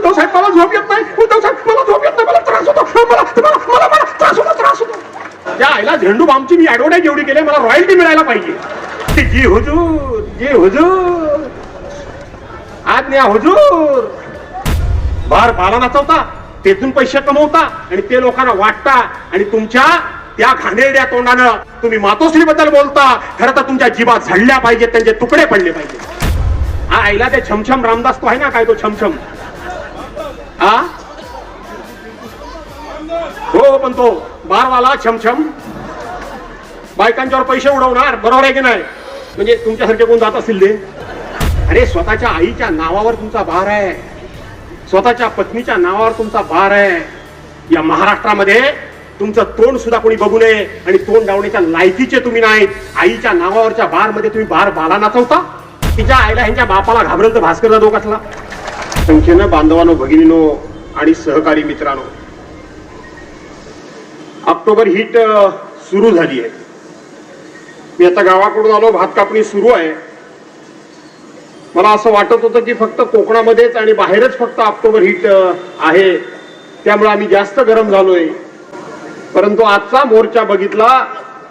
उद्धव साहेब मला झोप येत नाही. उद्धव साहेब मला झोप येत नाही. मला त्रास होतो. मला मला मला मला त्रास होतो त्रास होतो. त्या आईला झेंडू बामची मी ऍडव्हर्टाईज एवढी केली मला रॉयल्टी मिळायला पाहिजे. ते जी हुजूर जी हुजूर. आज्ञा हुजूर. बार बाला नाचवता तेथून पैसे कमवता आणि ते लोकांना वाटता आणि तुमच्या त्या घाणेरड्या तोंडानं तुम्ही मातोश्री बद्दल बोलता. खरं तर तुमच्या जीवा झडल्या पाहिजेत त्यांचे तुकडे पडले पाहिजे हा आईला ते छमछम रामदास तो आहे ना काय तो छमछम? हा? हो पण तो बारवाला छमछम. बायकांच्यावर पैसे उडवणार बरोबर आहे की नाही? म्हणजे तुमच्यासारखे कोण जात असतील ते? अरे स्वतःच्या आईच्या नावावर तुमचा भार आहे. स्वतःच्या पत्नीच्या नावावर तुमचा भार आहे. या महाराष्ट्रामध्ये तुमचं तोंड सुद्धा कोणी बघू नये आणि तोंड डावण्याच्या लायकीचे तुम्ही नाहीत. आईच्या नावावरच्या बारमध्ये तुम्ही बार बाला नाचवता. तिच्या आईला ह्यांच्या बापाला घाबरेल तर भास्कर जाधव कसला संख्येनं बांधवानो भगिनीनो आणि सहकारी मित्रांनो ऑक्टोबर हीट सुरू झाली आहे. मी आता गावाकडून आलो भात कापणी सुरू आहे. मला असं वाटत होतं की फक्त कोकणामध्येच आणि बाहेरच फक्त ऑक्टोबर हीट आहे. त्यामुळे आम्ही जास्त गरम झालोय. परंतु आजचा मोर्चा बघितला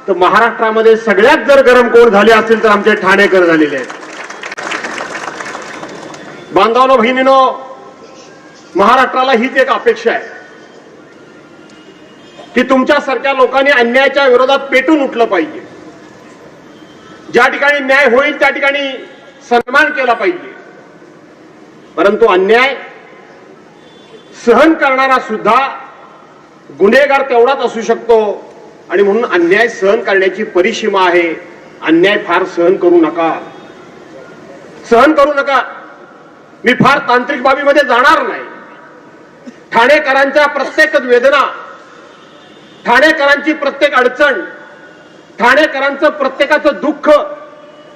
तर महाराष्ट्रामध्ये सगळ्यात जर गरम कोण झाले असतील तर आमचे ठाणेकर झालेले आहेत. बांधवानो बहिणीनो महाराष्ट्राला हीच एक अपेक्षा आहे. की तुमच्यासारख्या लोकांनी अन्यायाच्या विरोधात पेटून उठलं पाहिजे. ज्या ठिकाणी न्याय होईल त्या ठिकाणी सन्मान केला पाहिजे. परंतु अन्याय सहन करणारा सुद्धा गुन्हेगार तेवढाच असू शकतो आणि म्हणून अन्याय सहन करण्याची परिसीमा आहे. अन्याय फार सहन करू नका. सहन करू नका. मी फार तांत्रिक बाबीमध्ये जाणार नाही. ठाणेकरांच्या प्रत्येक वेदना ठाणेकरांची प्रत्येक अडचण ठाणेकरांचं प्रत्येकाचं दुःख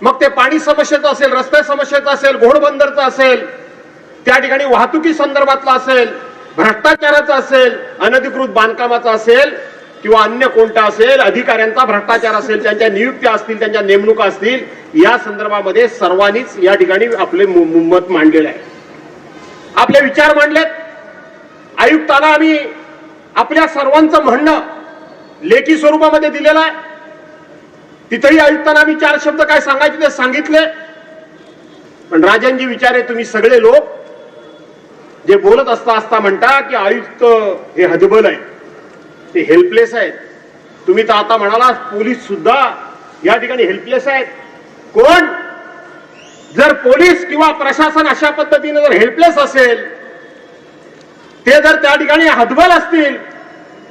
मग ते पाणी समस्येचं असेल रस्ते समस्येचं असेल घोडबंदरचं असेल त्या ठिकाणी वाहतुकी संदर्भातलं असेल भ्रष्टाचाराचं असेल अनधिकृत बांधकामाचं असेल किंवा अन्य कोणता असेल अधिकाऱ्यांचा भ्रष्टाचार असेल त्यांच्या नियुक्त्या असतील त्यांच्या नेमणुका असतील या संदर्भामध्ये सर्वांनीच या ठिकाणी आपले मत मांडलेलं आहे. आपले विचार मांडलेत. आयुक्ताला आम्ही आपल्या सर्वांचं म्हणणं लेखी स्वरूपामध्ये दिलेलं आहे. तिथेही आयुक्तांना आम्ही चार शब्द काय सांगायचे ते सांगितले. पण राजनजी विचारे तुम्ही सगळे लोक जे बोलत असता असता म्हणता की आयुक्त हे हजबल आहे. ते हेल्पलेस आहेत. तुम्ही तर आता म्हणाला पोलीस सुद्धा या ठिकाणी हेल्पलेस आहेत. कोण? जर पोलीस किंवा प्रशासन अशा पद्धतीने जर हेल्पलेस असेल ते जर त्या ठिकाणी हदबल असतील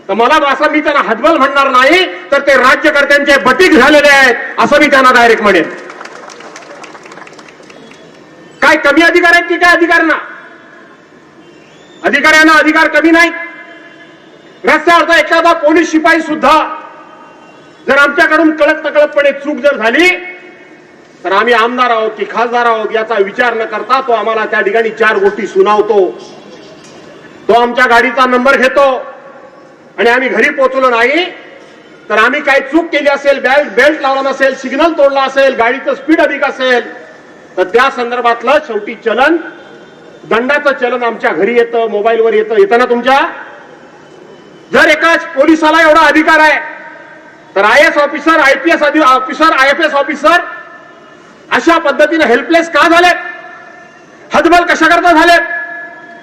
तर मला असं मी त्यांना हदबल म्हणणार नाही तर ते राज्यकर्त्यांचे बटीक झालेले आहेत असं मी त्यांना डायरेक्ट म्हणेन. काय कमी अधिकार आहेत की काय अधिकार ना अधिकाऱ्यांना अधिकार कमी नाहीत. रस्त्यावरचा एखादा पोलीस शिपाई सुद्धा जर आमच्याकडून कळत नकळतपणे चूक जर झाली तर आम्ही आमदार आहोत की खासदार आहोत याचा विचार न करता तो आम्हाला त्या ठिकाणी चार गोष्टी सुनावतो. तो आमच्या गाडीचा नंबर घेतो आणि आम्ही घरी पोहोचलो नाही तर आम्ही काही चूक केली असेल बेल्ट बेल्ट लावला नसेल सिग्नल तोडला असेल गाडीचं स्पीड अधिक असेल तर त्या संदर्भातलं शेवटी चलन दंडाचं चलन आमच्या घरी येतं मोबाईलवर येतं. येतं ना तुमच्या जर एकाच पोलिसाला एवढा अधिकार आहे तर I S officer I P S officer I F S officer अशा पद्धतीने हेल्पलेस का झालेत? हतबल कशाकरता झाले झालेत?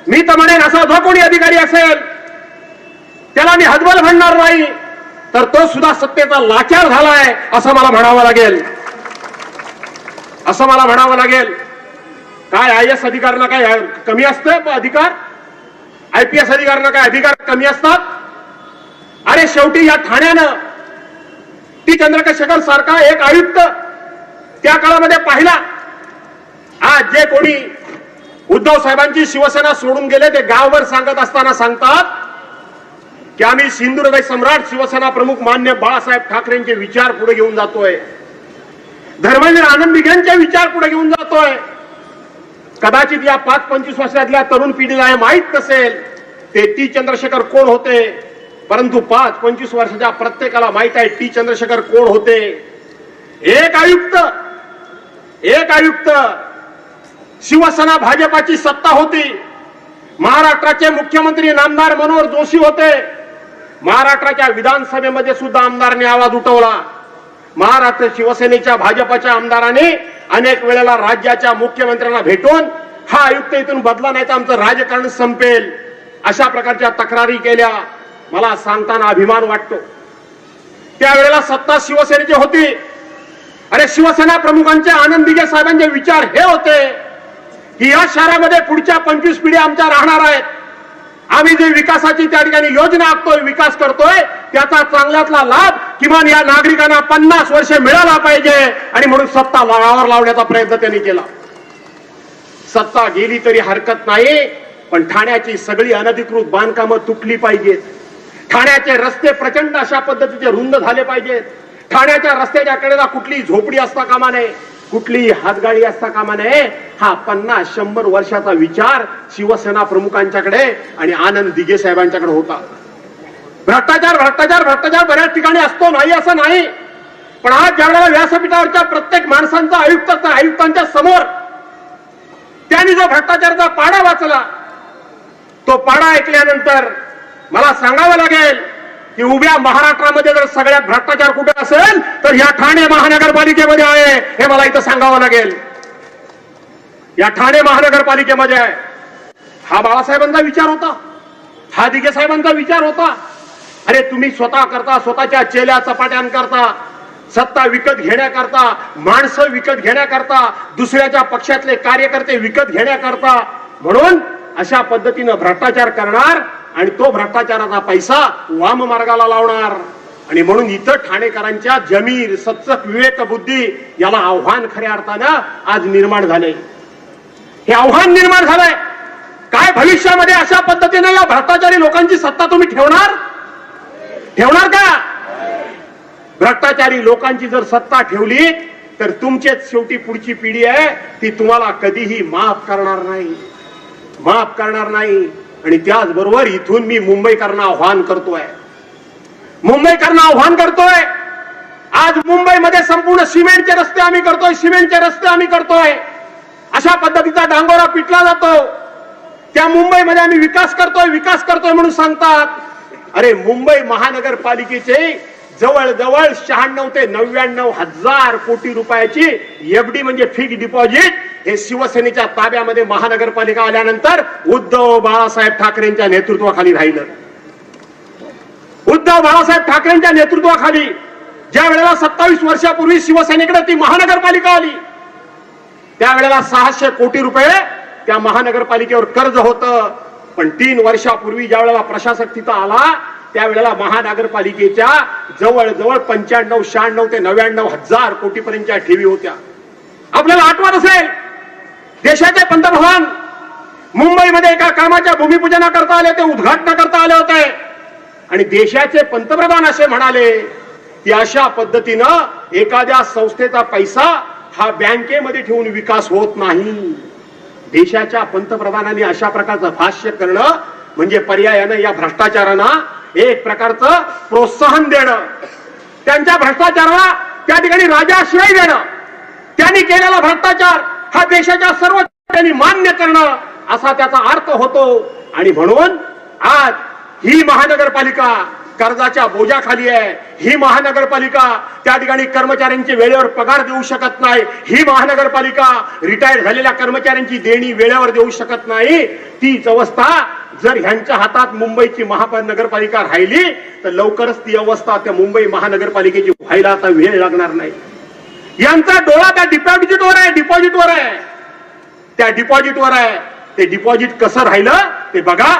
मी तर म्हणेन असा जो कोणी अधिकारी असेल त्याला मी हतबल म्हणणार नाही तर तो सुद्धा सत्तेचा लाचार झालाय असं मला म्हणावं लागेल. असं मला म्हणावं लागेल. काय आय एस अधिकाऱ्यांना काय कमी असतं अधिकार? आय पी एस अधिकाऱ्यांना काय अधिकार कमी असतात? अरे शेवटी या ठाण्यानं टी चंद्रशेखर सारखा एक आयुक्त त्या काळामध्ये पाहिला. आज जे कोणी उद्धव साहेबांची शिवसेना सोडून गेले ते गावभर सांगत असताना सांगतात की आम्ही सिंधुदय सम्राट शिवसेना प्रमुख मान्य बाळासाहेब ठाकरेंचे विचार पुढे घेऊन जातोय. धर्मेंद्र आनंद दिघ्यांचे विचार पुढे घेऊन जातोय. कदाचित या पाच पंचवीस वर्षातल्या तरुण पिढीला हे माहीत नसेल ते टी चंद्रशेखर कोण होते? परंतु पाच पंचवीस वर्षाच्या प्रत्येकाला माहीत आहे टी चंद्रशेखर कोण होते? एक आयुक्त एक आयुक्त. शिवसेना भाजपाची सत्ता होती. महाराष्ट्राचे मुख्यमंत्री नामदार मनोहर जोशी होते. महाराष्ट्राच्या विधानसभेमध्ये सुद्धा आमदारांनी आवाज उठवला. महाराष्ट्र शिवसेनेच्या भाजपच्या आमदाराने अनेक वेळेला राज्याच्या मुख्यमंत्र्यांना भेटून हा आयुक्त इथून बदला नाही तर आमचं राजकारण संपेल. अशा प्रकारच्या तक्रारी केल्या. मला सांगताना अभिमान वाटतो. त्यावेळेला सत्ता शिवसेनेची होती. अरे शिवसेना प्रमुखांचे आनंदीगे साहेबांचे विचार हे होते की या शहरामध्ये पुढच्या पंचवीस पिढ्या आमच्या राहणार आहेत. आम्ही जे विकासाची त्या ठिकाणी योजना आखतोय विकास करतोय त्याचा चांगल्यातला लाभ किमान या नागरिकांना पन्नास वर्ष मिळाला पाहिजे आणि म्हणून सत्ता लावावर लावण्याचा प्रयत्न त्यांनी केला. सत्ता गेली तरी हरकत नाही पण ठाण्याची सगळी अनधिकृत बांधकामं तुटली पाहिजेत. ठाण्याचे रस्ते प्रचंड अशा पद्धतीचे रुंद झाले पाहिजेत. ठाण्याच्या रस्त्याच्या कडेला कुठली झोपडी असता कामा नये. कुठली हातगाडी असता कामा नये. हा पन्नास शंभर वर्षाचा विचार शिवसेना प्रमुखांच्याकडे आणि आनंद दिघे साहेबांच्याकडे होता. भ्रष्टाचार भ्रष्टाचार भ्रष्टाचार बऱ्याच ठिकाणी असतो. नाही असं नाही. पण आज ज्यावेळेला व्यासपीठावरच्या प्रत्येक माणसांचा आयुक्त आयुक्तांच्या समोर त्यांनी जो भ्रष्टाचाराचा पाडा वाचला तो पाडा ऐकल्यानंतर मला सांगावं लागेल की उभ्या महाराष्ट्रामध्ये जर सगळ्यात भ्रष्टाचार कुठे असेल तर या ठाणे महानगरपालिकेमध्ये आहे. हे मला इथं सांगावं लागेल. या ठाणे महानगरपालिकेमध्ये आहे. हा बाळासाहेबांचा विचार होता. हा दिघे साहेबांचा विचार होता. अरे तुम्ही स्वतः करता स्वतःच्या चेल्या चपाट्यांकरता सत्ता विकत घेण्याकरता माणसं विकत घेण्याकरता दुसऱ्याच्या पक्षातले कार्यकर्ते विकत घेण्याकरता म्हणून अशा पद्धतीनं भ्रष्टाचार करणार आणि तो भ्रष्टाचाराचा पैसा वाम मार्गाला लावणार. आणि म्हणून इथं ठाणेकरांच्या जमीर सत्सक विवेक बुद्धी याला आव्हान खऱ्या अर्थानं आज निर्माण झाले हे आव्हान निर्माण झालंय. काय भविष्यामध्ये अशा पद्धतीने या भ्रष्टाचारी लोकांची सत्ता तुम्ही ठेवणार? ठेवणार का? भ्रष्टाचारी लोकांची जर सत्ता ठेवली तर तुमचेच शेवटी पुढची पिढी आहे ती तुम्हाला कधीही माफ करणार नाही. माफ करणार नाही. आणि त्याचबरोबर इथून मी मुंबईकरांना आव्हान करतोय. मुंबईकरांना आव्हान करतोय. आज मुंबईमध्ये संपूर्ण सिमेंटचे रस्ते आम्ही करतोय सिमेंटचे रस्ते आम्ही करतोय. अशा पद्धतीचा डांगोरा पिटला जातो. त्या मुंबईमध्ये आम्ही विकास करतोय विकास करतोय म्हणून सांगतात. अरे मुंबई महानगरपालिकेचे जवळजवळ शहाण्णव ते नव्याण्णव हजार कोटी रुपयाची एफडी म्हणजे फिक्स डिपॉझिट हे शिवसेनेच्या ताब्यामध्ये महानगरपालिका आल्यानंतर उद्धव बाळासाहेब ठाकरेंच्या नेतृत्वाखाली राहिलं. उद्धव बाळासाहेब ठाकरेंच्या नेतृत्वाखाली ज्या वेळेला सत्तावीस वर्षापूर्वी शिवसेनेकडे ती महानगरपालिका आली त्यावेळेला सहाशे कोटी रुपये त्या महानगरपालिकेवर कर्ज होतं. पण तीन वर्षापूर्वी ज्या वेळेला प्रशासक तिथं आला त्यावेळेला महानगरपालिकेच्या जवळजवळ पंच्याण्णव शहाण्णव ते नव्याण्णव हजार कोटीपर्यंतच्या ठेवी होत्या. आपल्याला आठवत असेल देशाचे पंतप्रधान मुंबईमध्ये एका कामाच्या भूमिपूजना करता आले ते उद्घाटनाकरता आले होते. आणि देशाचे पंतप्रधान असे म्हणाले की अशा पद्धतीनं एखाद्या संस्थेचा पैसा हा बँकेमध्ये ठेवून विकास होत नाही. देशाच्या पंतप्रधानांनी अशा प्रकारचं भाष्य करणं म्हणजे पर्यायानं या भ्रष्टाचारांना एक प्रकारचं प्रोत्साहन देणं. त्यांच्या भ्रष्टाचाराला त्या ठिकाणी राजाश्रय देणं. त्यांनी केलेला भ्रष्टाचार हा देशाच्या सर्व त्यांनी मान्य करणं असा त्याचा अर्थ होतो. आणि म्हणून आज ही महानगरपालिका कर्जाच्या बोजाखाली आहे. ही महानगरपालिका त्या ठिकाणी कर्मचाऱ्यांचे वेळेवर पगार देऊ शकत नाही. ही महानगरपालिका रिटायर झालेल्या कर्मचाऱ्यांची देणी वेळेवर देऊ शकत नाही. तीच अवस्था जर ह्यांच्या हातात मुंबईची महानगरपालिका राहिली तर लवकरच ती अवस्था त्या मुंबई महानगरपालिकेची व्हायला आता वेळ लागणार नाही. यांचा डोळा त्या डिपॉझिटवर आहे डिपॉझिटवर आहे. त्या डिपॉझिटवर आहे. ते डिपॉझिट कसं राहिलं ते बघा.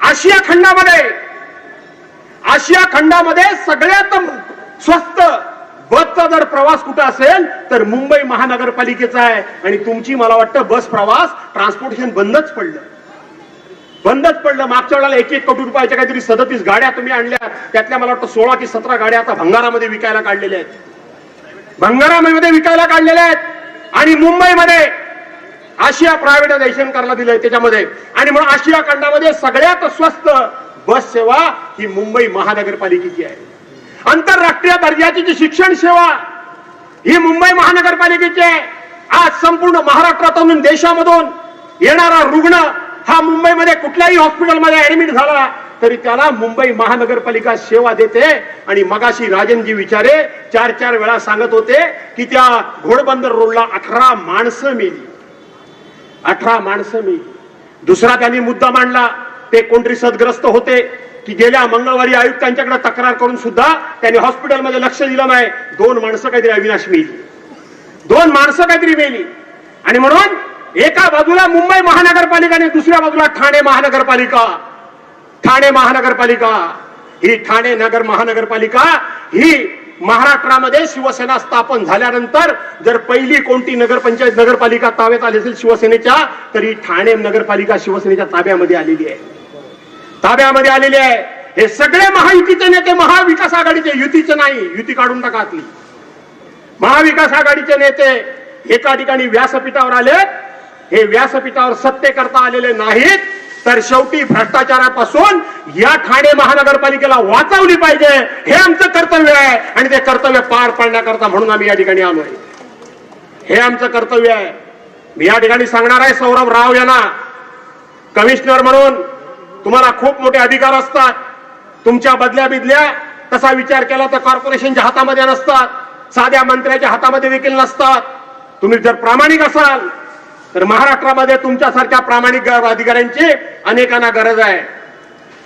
आशिया खंडामध्ये आशिया खंडामध्ये सगळ्यात स्वस्त बसचा जर प्रवास कुठं असेल तर मुंबई महानगरपालिकेचा आहे. आणि तुमची मला वाटतं बस प्रवास ट्रान्सपोर्टेशन बंदच पडलं. बंदच पडलं. मागच्या वेळेला एक एक कोटी रुपयाच्या काहीतरी सदतीस गाड्या तुम्ही आणल्या. त्यातल्या मला वाटतं सोळा की सतरा गाड्या आता भंगारामध्ये विकायला काढलेल्या आहेत. भंगारामध्ये विकायला काढलेल्या आहेत. आणि मुंबईमध्ये आशिया प्रायव्हेटायझेशन करायला दिलंय त्याच्यामध्ये. आणि म्हणून आशिया खंडामध्ये सगळ्यात स्वस्त बस सेवा ही मुंबई महानगरपालिकेची आहे. आंतरराष्ट्रीय दर्जाची जी शिक्षण सेवा ही मुंबई महानगरपालिकेची आहे. आज संपूर्ण महाराष्ट्रातून देशामधून येणारा रुग्ण हा मुंबईमध्ये कुठल्याही हॉस्पिटलमध्ये ऍडमिट झाला तरी त्याला मुंबई महानगरपालिका सेवा देते. आणि मगाशी राजनजी विचारे चार चार वेळा सांगत होते की त्या घोडबंदर रोडला अठरा माणसं मेली. अठरा माणसं मेली. दुसरा त्यांनी मुद्दा मांडला. ते कोणतरी सदग्रस्त होते की गेल्या मंगळवारी आयुक्तांच्याकडे तक्रार करून सुद्धा त्यांनी हॉस्पिटलमध्ये लक्ष दिलं नाही. दोन माणसं काहीतरी अविनाश मिळली दोन माणसं काहीतरी मेली. आणि म्हणून एका बाजूला मुंबई महानगरपालिका आणि दुसऱ्या बाजूला ठाणे महानगरपालिका. ठाणे महानगरपालिका. ही ठाणे नगर महानगरपालिका ही महाराष्ट्रामध्ये शिवसेना स्थापन झाल्यानंतर जर पहिली कोणती नगरपंचायत नगरपालिका ताब्यात आली असेल शिवसेनेच्या तर ही ठाणे नगरपालिका शिवसेनेच्या ताब्यामध्ये आलेली आहे. ताब्यामध्ये आलेले आहे. हे सगळे महायुतीचे नेते महाविकास आघाडीचे युतीचे नाही युती काढून टाकातली महाविकास आघाडीचे नेते एका ठिकाणी व्यासपीठावर आले. हे व्यासपीठावर सत्य करता आलेले नाहीत. तर शेवटी भ्रष्टाचारापासून या ठाणे महानगरपालिकेला वाचवली पाहिजे. हे आमचं कर्तव्य आहे आणि ते कर्तव्य पार पाडण्याकरता म्हणून आम्ही या ठिकाणी आलोय हे आमचं कर्तव्य आहे. मी या ठिकाणी सांगणार आहे सौरभ राव यांना. कमिशनर म्हणून तुम्हाला खूप मोठे अधिकार असतात. तुमच्या बदल्या बिदल्या तसा विचार केला तर कॉर्पोरेशनच्या हातामध्ये नसतात. साध्या मंत्र्याच्या हातामध्ये देखील नसतात. तुम्ही जर प्रामाणिक असाल तर महाराष्ट्रामध्ये तुमच्यासारख्या प्रामाणिक अधिकाऱ्यांची अनेकांना गरज आहे.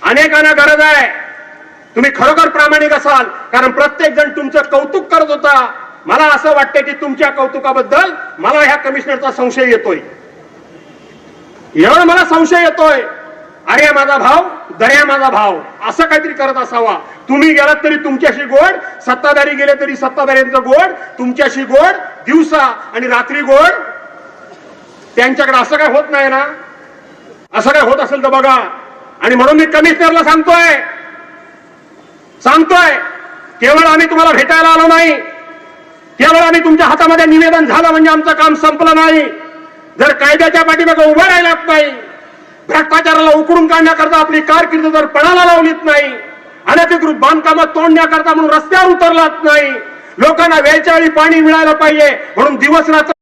अनेकांना गरज आहे. तुम्ही खरोखर प्रामाणिक असाल कारण प्रत्येक जण तुमचं कौतुक करत होता. मला असं वाटतं की तुमच्या कौतुकाबद्दल मला ह्या कमिशनरचा संशय येतोय. एवढं मला संशय येतोय. अरे माझा भाव दर्या माझा भाव असं काहीतरी करत असावा. तुम्ही गेलात तरी तुमच्याशी गोड सत्ताधारी गेले तरी सत्ताधाऱ्यांचं गोड तुमच्याशी गोड दिवसा आणि रात्री गोड. त्यांच्याकडे असं काय होत नाही ना? असं काय होत असेल तर बघा. आणि म्हणून मी कमिशनरला सांगतोय. सांगतोय. केवळ आम्ही तुम्हाला भेटायला आलो नाही. केवळ आम्ही तुमच्या हातामध्ये निवेदन झालं म्हणजे आमचं काम संपलं नाही. जर कायद्याच्या पाठीमागे उभं राहिलात नाही भ्रष्टाचाराला उकडून काढण्याकरता आपली कारकीर्द जर पणाला लावलीत नाही अनधिकृत बांधकामात तोडण्याकरता म्हणून रस्त्यावर उतरलात नाही लोकांना वेळच्या वेळी पाणी मिळायला पाहिजे म्हणून दिवस रात्र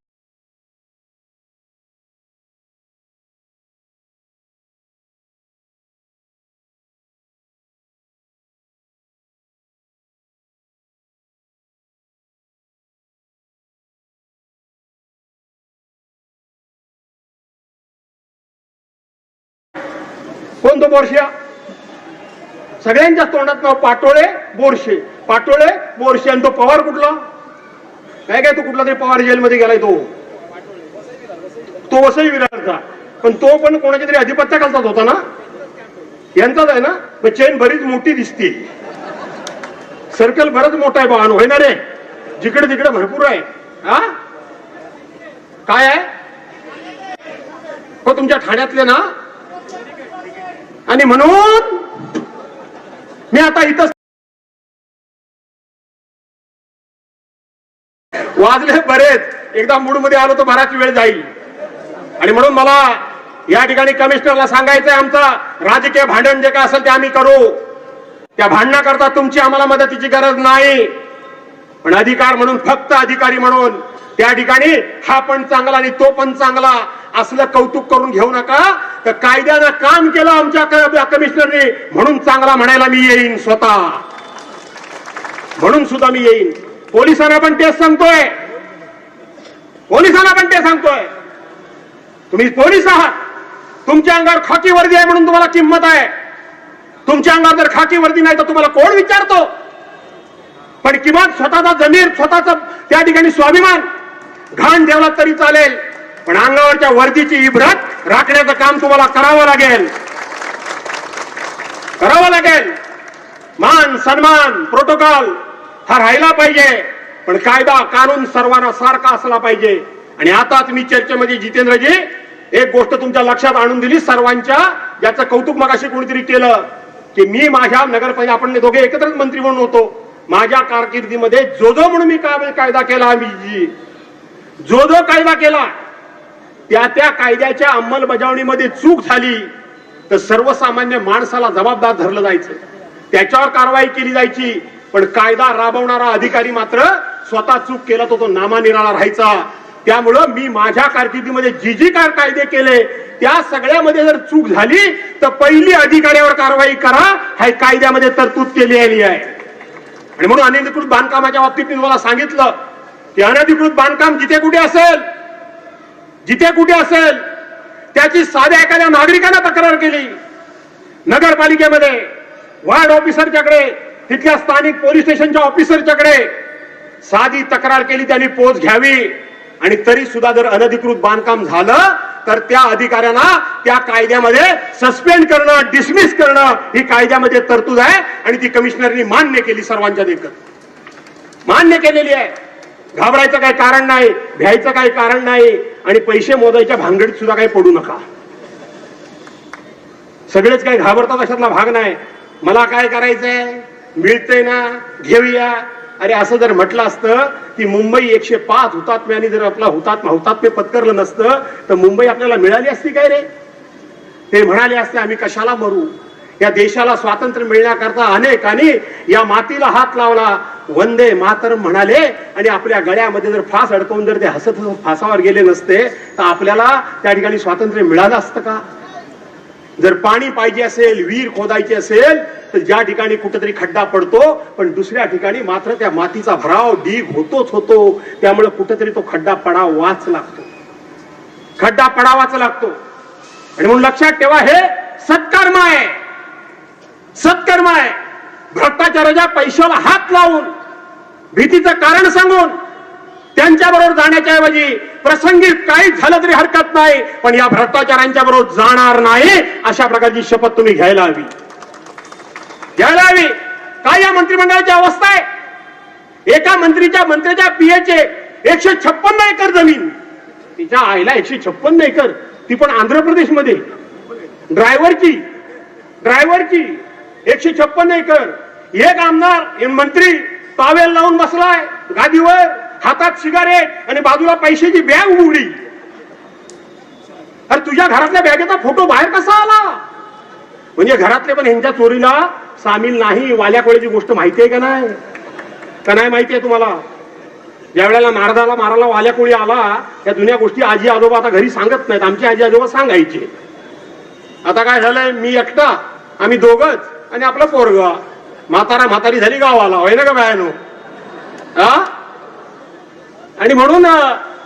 तो सगळ्यांच्या तोंडात नाव पाटोळे बोरशे. पाटोळे बोरशे आणि तो पवार कुठला? काय काय तो कुठला तरी पवार जेलमध्ये गेलाय तो. तो वसई विरारचा पण तो पण कोणाच्या तरी अधिपत्याखालचाच होता ना? यांचाच आहे ना? मग चेन बरीच मोठी दिसते. सर्कल बरंच मोठा आहे वाहन होय ना रे? जिकडे तिकडे भरपूर आहे. हा काय आहे? हो तुमच्या ठाण्यातले ना? आणि म्हणून मी आता इथं वाजले बरेच. एकदा मूडमध्ये आलो तर बराच वेळ जाईल. आणि म्हणून मला या ठिकाणी कमिशनरला सांगायचंय आमचा राजकीय भांडण जे काय असेल ते आम्ही करू. त्या भांडणाकरता तुमची आम्हाला मदतीची गरज नाही. पण अधिकार म्हणून फक्त अधिकारी म्हणून त्या ठिकाणी हा पण चांगला आणि तो पण चांगला असलं कौतुक करून घेऊ नका. तर कायद्यानं काम केलं आमच्या क- कमिशनरने म्हणून चांगला म्हणायला मी येईन स्वतः. म्हणून सुद्धा मी येईन. पोलिसांना पण तेच सांगतोय. पोलिसांना पण ते सांगतोय. तुम्ही पोलीस आहात. तुमच्या अंगावर खाकी वर्दी आहे म्हणून तुम्हाला किंमत आहे. तुमच्या अंगावर जर खाकी वर्दी नाही तर तुम्हाला कोण विचारतो? पण किमान स्वतःचा जमीर स्वतःचा त्या ठिकाणी स्वाभिमान. घाण ठेवला तरी चालेल. पण अंगावरच्या वर्दीची इब्रत राखण्याचं काम तुम्हाला करावं लागेल. करावं लागेल. मान सन्मान प्रोटोकॉल हा राहिला पाहिजे. पण कायदा कानून सर्वांना सारखा असला पाहिजे. आणि आताच मी चर्चेमध्ये जितेंद्रजी एक गोष्ट तुमच्या लक्षात आणून दिली सर्वांच्या याचं कौतुक मगाशी कोणीतरी केलं की मी माझ्या नगरपालिका आपण दोघे एकत्रच मंत्री म्हणून होतो. माझ्या कारकिर्दीमध्ये जो जो म्हणून मी काय कायदा केला आम्ही जी. जो जो कायदा केला त्या त्या कायद्याच्या अंमलबजावणीमध्ये चूक झाली तर सर्वसामान्य माणसाला जबाबदार धरलं जायचं. त्याच्यावर कारवाई केली जायची पण कायदा राबवणारा अधिकारी मात्र स्वतः चूक केला तो तो नामानिराळा राहायचा. त्यामुळं मी माझ्या कारकिर्दीमध्ये जी जी काय कायदे केले त्या सगळ्यामध्ये जर चूक झाली तर पहिली अधिकाऱ्यावर कारवाई करा हे कायद्यामध्ये तरतूद केली आली आहे. आणि म्हणून अनधिकृत बांधकामाच्या बाबतीत मी तुम्हाला सांगितलं की अनधिकृत बांधकाम जिथे कुठे असेल जिथे कुठे असेल त्याची साध्या एखाद्या नागरिकांना तक्रार केली. नगरपालिकेमध्ये वार्ड ऑफिसरच्याकडे तिथल्या स्थानिक पोलीस स्टेशनच्या ऑफिसरच्याकडे साधी तक्रार केली त्यांनी पोच घ्यावी. आणि तरी सुद्धा जर अनधिकृत बांधकाम झालं तर त्या अधिकाऱ्यांना त्या कायद्यामध्ये सस्पेंड करणं डिसमिस करणं ही कायद्यामध्ये तरतूद आहे. आणि ती कमिशनरनी मान्य केली सर्वांच्या देखत. मान्य केलेली आहे. घाबरायचं काही कारण नाही भ्यायचं काही कारण नाही आणि पैसे मोजायच्या भानगडीत सुद्धा काही पडू नका. सगळेच काही घाबरतात अशातला भाग नाही. मला काय करायचंय? मिळतंय ना? घेऊया. अरे असं जर म्हटलं असतं की मुंबई एकशे पाच हुतात्म्याने जर आपला हुतात्मा हुतात्मे पत्करलं नसतं तर मुंबई आपल्याला मिळाली असती काय रे? ते म्हणाले असते आम्ही कशाला मरू? या देशाला स्वातंत्र्य मिळण्याकरता अनेकांनी या मातीला हात लावला. वंदे मातरम म्हणाले. आणि आपल्या गळ्यामध्ये जर फास अडकवून जर ते हसत हसत फासावर गेले नसते तर आपल्याला त्या ठिकाणी स्वातंत्र्य मिळालं असतं का? जर पाणी पाहिजे असेल विहीर खोदायची असेल तर ज्या ठिकाणी कुठेतरी खड्डा पडतो पण दुसऱ्या ठिकाणी मात्र त्या मातीचा भराव ढीग होतोच होतो. त्यामुळे कुठेतरी तो खड्डा पडावाच लागतो. खड्डा पडावाच लागतो. आणि म्हणून लक्षात ठेवा हे सत्कर्म आहे. सत्कर्म आहे. भ्रष्टाचाराच्या पैशाला हात लावून भीतीचं कारण सांगून त्यांच्या बरोबर जाण्याच्या ऐवजी प्रसंगी काही झालं तरी हरकत नाही पण या भ्रष्टाचारांच्या बरोबर जाणार नाही अशा प्रकारची शपथ तुम्ही घ्यायला हवी. घ्यायला हवी. काय या मंत्रिमंडळाची अवस्था आहे? एका मंत्रीच्या मंत्र्याच्या पीएचे एकशे छप्पन्न एकर जमीन. तिच्या आईला एकशे छप्पन्न एकर. ती पण आंध्र प्रदेशमध्ये. ड्रायव्हरची. ड्रायव्हरची. एकशे छप्पन्न एकर. एक आमदार मंत्री पावेल लावून बसलाय गादीवर हातात सिगारेट आणि बाजूला पैशाची बॅग उघडी. अरे तुझ्या घरातल्या बॅगेचा फोटो बाहेर कसा आला? म्हणजे घरातले पण ह्यांच्या चोरीला सामील नाही वाल्या गोष्ट माहिती आहे का नाही? का नाही माहिती आहे तुम्हाला? ज्या वेळेला नारदाला मारायला वाल्या कोळी आला त्या जुन्या गोष्टी आजी आजोबा आता घरी सांगत नाहीत. आमची आजी आजोबा सांगायचे. आता काय झालंय? मी एकटा आम्ही दोघच. आणि आपलं पोरग. म्हातारा म्हातारी झाली गावाला होय ना का बायानो? हा? आणि म्हणून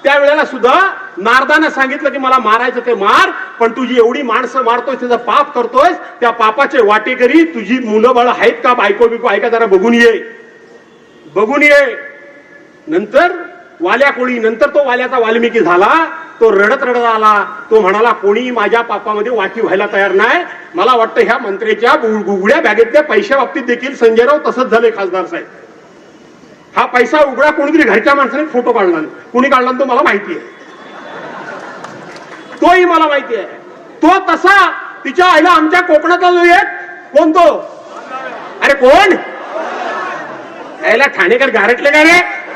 त्यावेळेला सुद्धा नारदानं सांगितलं की मला मारायचं ते मार पण तुझी एवढी माणसं मारतोय त्याचं पाप करतोय त्या पापाचे वाटेकरी तुझी मुलं बाळ आहेत का बायको बिको ऐका जरा बघून ये. बघून ये. नंतर वाल्या कोळी. नंतर तो वाल्याचा वाल्मिकी झाला तो रडत रडत आला. तो म्हणाला कोणी माझ्या पापामध्ये वाटी व्हायला तयार नाही? मला वाटतं ह्या मंत्र्याच्या गु- गुगड्या बॅगेतल्या पैशा बाबतीत देखील संजयराव तसंच झाले खासदार साहेब. हा पैसा उघडा कोणीतरी घरच्या माणसाने फोटो काढला. कोणी काढला तो मला माहिती आहे. तोही मला माहिती आहे. तो तसा तिच्या आईला आमच्या कोकणातला जो एक कोण तो अरे कोण? यायला ठाणेकर गारटले का रे?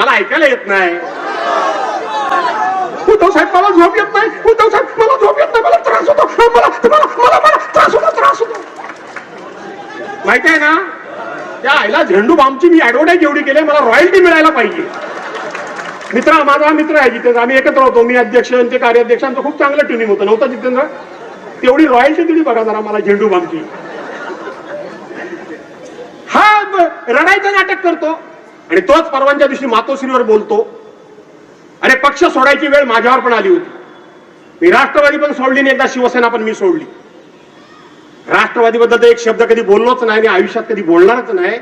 मला ऐकायला येत नाही. हो, उद्धव साहेब मला झोप येत नाही. हो, उद्धव साहेब मला झोप येत नाही. मला त्रास होतो. हो, मला मला मला मला त्रास होतो त्रास होतो. माहिती आहे ना? त्या आईला झेंडू बामची मी ऍडव्हर्टाईज एवढी केली मला रॉयल्टी मिळायला पाहिजे. मित्र माझा मित्र आहे जितेंद्र. आम्ही एकत्र होतो. मी अध्यक्ष आणि ते कार्याध्यक्ष. आमचं खूप चांगलं ट्युनिंग होतं. नव्हतं जितेंद्र? तेवढी रॉयल्टी दिली बघा जरा मला झेंडू बामची. हा रडायचं नाटक करतो. आणि तोच परवांच्या दिवशी मातोश्रीवर बोलतो. अरे पक्ष सोडायची वेळ माझ्यावर पण आली होती. मी राष्ट्रवादी पण सोडली नाही एकदा शिवसेना पण मी सोडली. राष्ट्रवादीबद्दल तर एक शब्द कधी बोललोच नाही आणि आयुष्यात कधी बोलणारच नाही.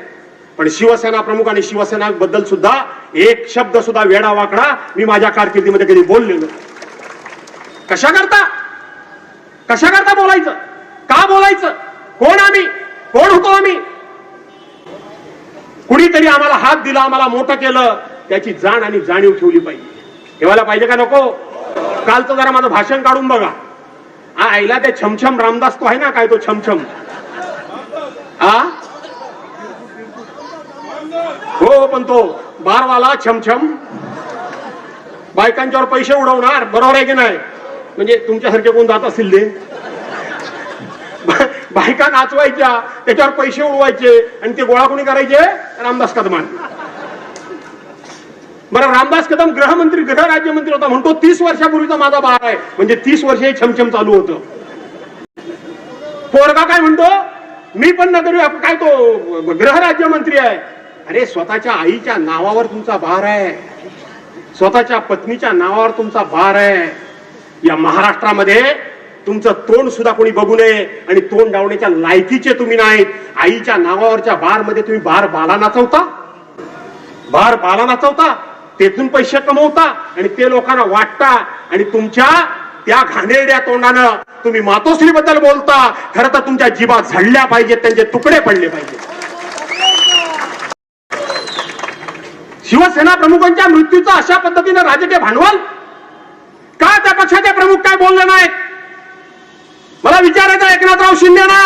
पण शिवसेना प्रमुख आणि शिवसेना बद्दल सुद्धा एक शब्द सुद्धा वेडा वाकडा मी माझ्या कारकिर्दीमध्ये कधी बोललेलो कशा करता? कशा करता बोलायचं? का बोलायचं? कोण आम्ही? कोण होतो आम्ही? कुणीतरी आम्हाला हात दिला आम्हाला मोठं केलं त्याची जाण आणि जाणीव ठेवली पाहिजे. ठेवायला पाहिजे का नको? कालचं जरा माझं भाषण काढून बघा. आईला ते छमछम रामदास तो आहे ना काय तो छमछम? आ? हो पण तो बारवाला छमछम. बायकांच्यावर पैसे उडवणार बरोबर आहे की नाही? म्हणजे तुमच्यासारखे कोण जात असतील ते? बायका नाचवायच्या त्याच्यावर पैसे उडवायचे आणि ते गोळा कोणी करायचे? रामदास कदमान बरं रामदास कदम गृहमंत्री गृह राज्यमंत्री होता म्हणतो तीस वर्षापूर्वीचा माझा बार आहे. म्हणजे तीस वर्ष हे छमछम चालू होतं. पोरगा काय म्हणतो मी पण नगरी काय तो गृह राज्यमंत्री आहे. अरे स्वतःच्या आईच्या नावावर तुमचा भार आहे. स्वतःच्या पत्नीच्या नावावर तुमचा भार आहे. या महाराष्ट्रामध्ये तुमचं तोंड सुद्धा कोणी बघू नये आणि तोंड डावण्याच्या लायकीचे तुम्ही नाहीत. आईच्या नावावरच्या बारमध्ये तुम्ही बार बाला नाचवता? बार बाला नाचवता? तेथून पैसे कमवता आणि ते लोकांना वाटता आणि तुमच्या त्या घाणेरड्या तोंडानं तुम्ही मातोश्री बद्दल बोलता. खरं तर तुमच्या जीवा झडल्या पाहिजेत त्यांचे तुकडे पडले पाहिजेत. शिवसेना प्रमुखांच्या मृत्यूचं अशा पद्धतीनं राजकीय भांडवल? का त्या पक्षाचे प्रमुख काय बोलले नाहीत? मला विचारायचं एकनाथराव शिंदेना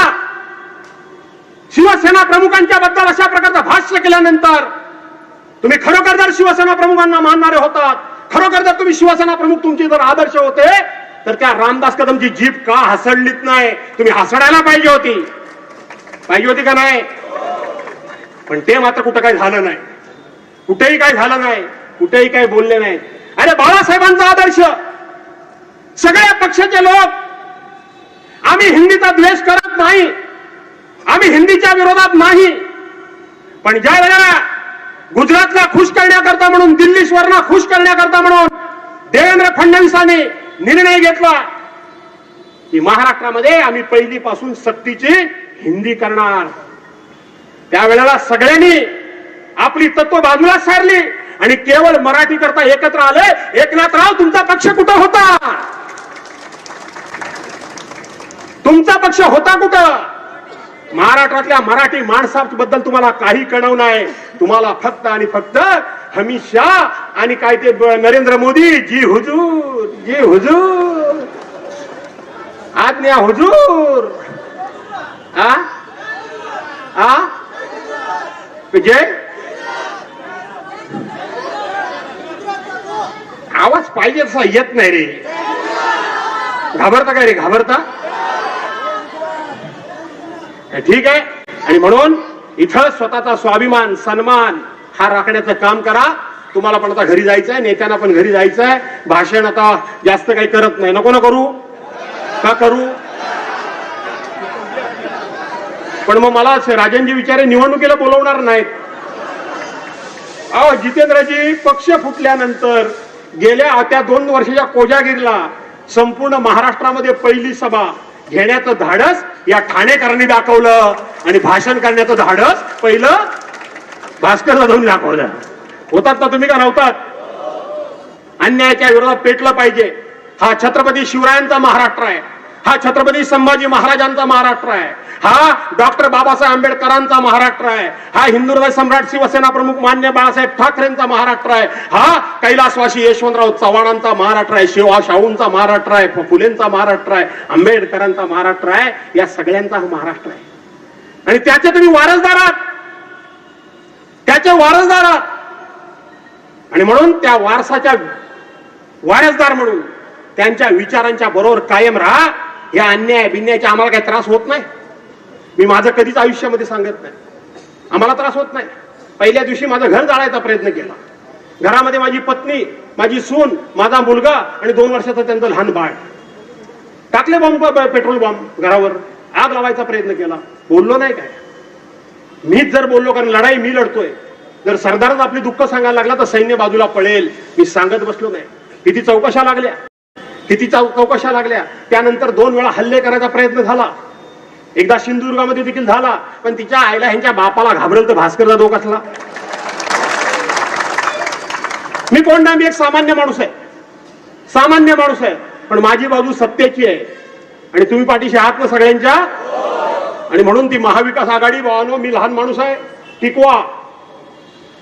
शिवसेना प्रमुखांच्या बद्दल अशा प्रकारचं भाष्य केल्यानंतर तुम्ही खरोखर जर शिवसेना प्रमुखांना मानणारे होतात खरोखर जर तुम्ही शिवसेना प्रमुख तुमचे जर आदर्श होते तर त्या रामदास कदमची जीभ का हसडलीत नाही? तुम्ही हसडायला पाहिजे होती. पाहिजे होती का नाही? पण ते मात्र कुठं काही झालं नाही. कुठेही काय झालं नाही. कुठेही काही बोलले नाही. अरे बाळासाहेबांचा आदर्श. सगळ्या पक्षाचे लोक आम्ही हिंदीचा द्वेष करत नाही. आम्ही हिंदीच्या विरोधात नाही. पण ज्या वेळेला गुजरातला खुश करण्याकरता म्हणून दिल्ली खुश करण्याकरता म्हणून देवेंद्र फडणवीसांनी निर्णय घेतला की महाराष्ट्रामध्ये आम्ही पहिलीपासून सक्तीची हिंदी करणार. त्यावेळेला सगळ्यांनी आपली तत्व बाजूला सारली आणि केवळ मराठी करता एकत्र आले. एकनाथराव तुमचा पक्ष कुठं होता? तुमचा पक्ष होता कुठं? महाराष्ट्रातल्या मराठी माणसाबद्दल तुम्हाला काही कळव नाही. तुम्हाला फक्त आणि फक्त अमित शाह आणि काय ते नरेंद्र मोदी. जी हुजूर जी हुजूर. आज्ञा हुजूर. आ? आ? विजय? आवाज पाहिजे तसा येत नाही रे. घाबरता काय रे? घाबरता? ठीक आहे. आणि म्हणून इथं स्वतःचा स्वाभिमान सन्मान हा राखण्याचं काम करा. तुम्हाला पण आता घरी जायचंय नेत्यांना पण घरी जायचंय. भाषण आता जास्त काही करत नाही. नको ना करू. का करू? पण मग मला राजनजी विचारे निवडणुकीला बोलवणार नाहीत. अहो जितेंद्रजी पक्ष फुटल्यानंतर गेल्या त्या दोन वर्षाच्या कोजागिरीला संपूर्ण महाराष्ट्रामध्ये पहिली सभा घेण्याचं धाडस या ठाणेकरांनी दाखवलं. आणि भाषण करण्याचं धाडस पहिलं भास्कर जाऊन दाखवलं. होतात ना तुम्ही का नव्हतात? अन्यायाच्या विरोधात पेटलं पाहिजे. हा छत्रपती शिवरायांचा महाराष्ट्र आहे. हा छत्रपती संभाजी महाराजांचा महाराष्ट्र आहे. हा डॉक्टर बाबासाहेब आंबेडकरांचा महाराष्ट्र आहे. हा हिंदू हृदय सम्राट शिवसेना प्रमुख मान्य बाळासाहेब ठाकरेंचा महाराष्ट्र आहे. हा कैलासवासी यशवंतराव चव्हाणांचा महाराष्ट्र आहे. शिवा शाहूंचा महाराष्ट्र आहे. फुलेंचा महाराष्ट्र आहे. आंबेडकरांचा महाराष्ट्र आहे. या सगळ्यांचा हा महाराष्ट्र आहे. आणि त्याचे तुम्ही वारसदार आहात. त्याचे वारसदार आहात. आणि म्हणून त्या वारसाच्या वारसदार म्हणून त्यांच्या विचारांच्या बरोबर कायम राहा. या अन्याय बिन्यायचे आम्हाला काही त्रास होत नाही. मी माझं कधीच आयुष्यामध्ये सांगत नाही. आम्हाला त्रास होत नाही. पहिल्या दिवशी माझं घर जाळायचा प्रयत्न केला. घरामध्ये माझी पत्नी माझी सून माझा मुलगा आणि दोन वर्षाचं त्यांचं लहान बाळ. टाकले बॉम्ब पेट्रोल बॉम्ब घरावर. आग लावायचा प्रयत्न केला. बोललो नाही काय? मीच जर बोललो कारण लढाई मी लढतोय. जर सरदारच आपली दुःख सांगायला लागला तर सैन्य बाजूला पळेल. मी सांगत बसलो नाही. किती चौकशा लागल्या. किती चौकशा लागल्या? त्यानंतर दोन वेळा हल्ले करायचा प्रयत्न झाला. एकदा सिंधुदुर्गामध्ये देखील झाला पण तिच्या आईला ह्यांच्या बापाला घाबरेल तर भास्कर जाधव कसला मी कोण नाही मी एक सामान्य माणूस आहे. सामान्य माणूस आहे. पण माझी बाजू सत्तेची आहे. आणि तुम्ही पाठीशी आहात ना सगळ्यांच्या? आणि म्हणून ती महाविकास आघाडी भावानो मी लहान माणूस आहे. टिकवा.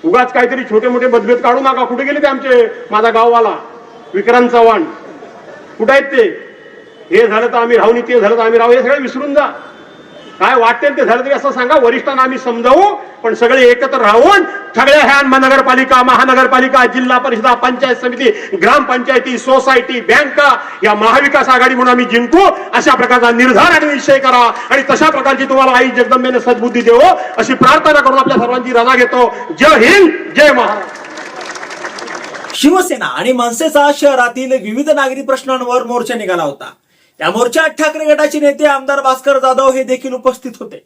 उगाच काहीतरी छोटे मोठे मतभेद काढू नका. कुठे गेले ते आमचे? माझा गाववाला विक्रांत चव्हाण. कुठं आहेत ते? हे झालं तर आम्ही राहू आणि ते झालं तर आम्ही राहू हे सगळे विसरून जा. काय वाटेल ते झालं तरी असं सांगा वरिष्ठांना आम्ही समजावू पण सगळे एकत्र राहून सगळ्या ह्या महानगरपालिका महानगरपालिका जिल्हा परिषदा पंचायत समिती ग्रामपंचायती सोसायटी बँका या महाविकास आघाडी म्हणून आम्ही जिंकू अशा प्रकारचा निर्धार आणि निश्चय करा. आणि तशा प्रकारची तुम्हाला आई जगदंबेने सद्बुद्धी देवो अशी प्रार्थना करून आपल्या सर्वांची रजा घेतो. जय हिंद जय महाराष्ट्र. शिवसेना आणि मनसेचा शहरातील विविध नागरी प्रश्नांवर मोर्चा निघाला होता. या मोर्चात ठाकरे गटाचे नेते आमदार भास्कर जाधव हे देखील उपस्थित होते.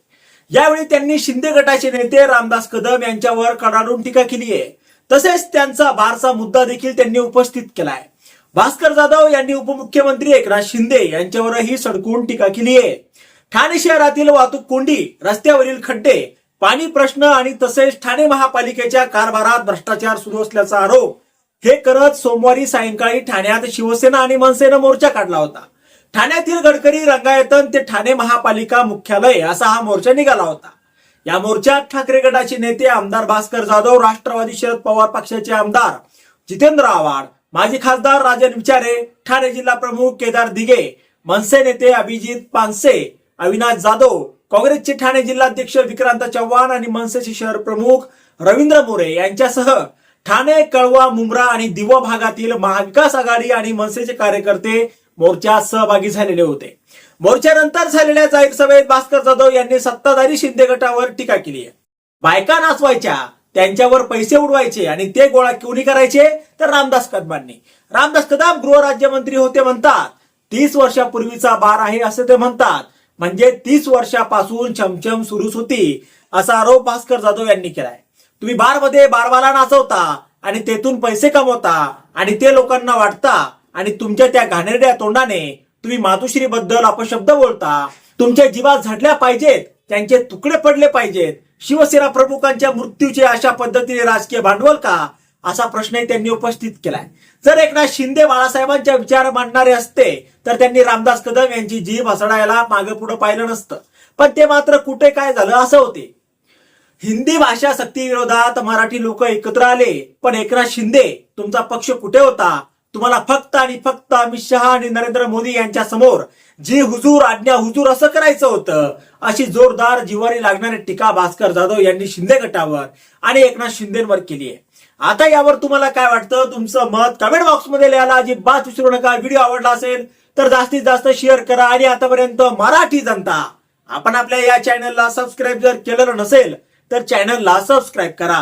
यावेळी त्यांनी शिंदे गटाचे नेते रामदास कदम यांच्यावर कडाडून टीका केली आहे. तसेच त्यांचा बारचा मुद्दा देखील त्यांनी उपस्थित केलाय. भास्कर जाधव यांनी उपमुख्यमंत्री एकनाथ शिंदे यांच्यावरही सडकून टीका केली आहे. ठाणे शहरातील वाहतूक कोंडी रस्त्यावरील खड्डे पाणी प्रश्न आणि तसेच ठाणे महापालिकेच्या कारभारात भ्रष्टाचार सुरू असल्याचा आरोप हे करत सोमवारी सायंकाळी ठाण्यात शिवसेना आणि मनसेनं मोर्चा काढला होता. ठाण्यातील गडकरी रंगायतन ते ठाणे महापालिका मुख्यालय असा हा मोर्चा निघाला होता. या मोर्चात ठाकरे गटाचे नेते आमदार भास्कर जाधव राष्ट्रवादी शरद पवार पक्षाचे आमदार जितेंद्र आव्हाड माजी खासदार राजन विचारे ठाणे जिल्हा प्रमुख केदार दिगे मनसे नेते अभिजित पानसे अविनाश जाधव काँग्रेसचे ठाणे जिल्हाध्यक्ष विक्रांत चव्हाण आणि मनसेचे शहर प्रमुख रवींद्र मोरे यांच्यासह ठाणे कळवा मुंब्रा आणि दिवा भागातील महाविकास आघाडी आणि मनसेचे कार्यकर्ते मोर्चात सहभागी झालेले होते. मोर्चानंतर झालेल्या जाहीर सभेत भास्कर जाधव यांनी सत्ताधारी शिंदे गटावर टीका केली आहे. बायका नाचवायच्या त्यांच्यावर पैसे उडवायचे आणि ते गोळा कोणी करायचे? तर रामदास कदमांनी. रामदास कदम गृहराज्यमंत्री होते म्हणतात तीस वर्षापूर्वीचा बार आहे असे ते म्हणतात. म्हणजे तीस वर्षापासून छमछम सुरूच होती असा आरोप भास्कर जाधव यांनी केलाय. तुम्ही बारमध्ये बारवाला नाचवता आणि तेथून पैसे कमवता आणि ते लोकांना वाटता आणि तुमच्या त्या घाणेरड्या तोंडाने तुम्ही मातोश्री बद्दल अपशब्द बोलता. तुमच्या जीवात झडल्या पाहिजेत त्यांचे तुकडे पडले पाहिजेत. शिवसेना प्रमुखांच्या मृत्यूचे अशा पद्धतीने राजकीय भांडवल का? असा प्रश्नही त्यांनी उपस्थित केलाय. जर एकनाथ शिंदे बाळासाहेबांच्या विचार मांडणारे असते तर त्यांनी रामदास कदम यांची जीभ हसडायला मागे पुढे पाहिलं नसतं. पण ते मात्र कुठे काय झालं असं होते. हिंदी भाषा सक्ती विरोधात मराठी लोक एकत्र आले पण एकनाथ शिंदे तुमचा पक्ष कुठे होता? तुम्हाला फक्त आणि फक्त अमित शहा आणि नरेंद्र मोदी यांच्या समोर जी हुजूर आज्ञा हुजूर असं करायचं होतं अशी जोरदार जिवारी लागणारी टीका भास्कर जाधव यांनी शिंदे गटावर आणि एकनाथ शिंदेवर केली आहे. आता यावर तुम्हाला काय वाटतं? तुमचं मत कमेंट बॉक्समध्ये लिहायला अजिबात विसरू नका. व्हिडिओ आवडला असेल तर जास्तीत जास्त शेअर करा आणि आतापर्यंत मराठी जनता आपण आपल्या या चॅनलला सबस्क्राईब जर केलेलं नसेल तर चॅनलला सबस्क्राईब करा.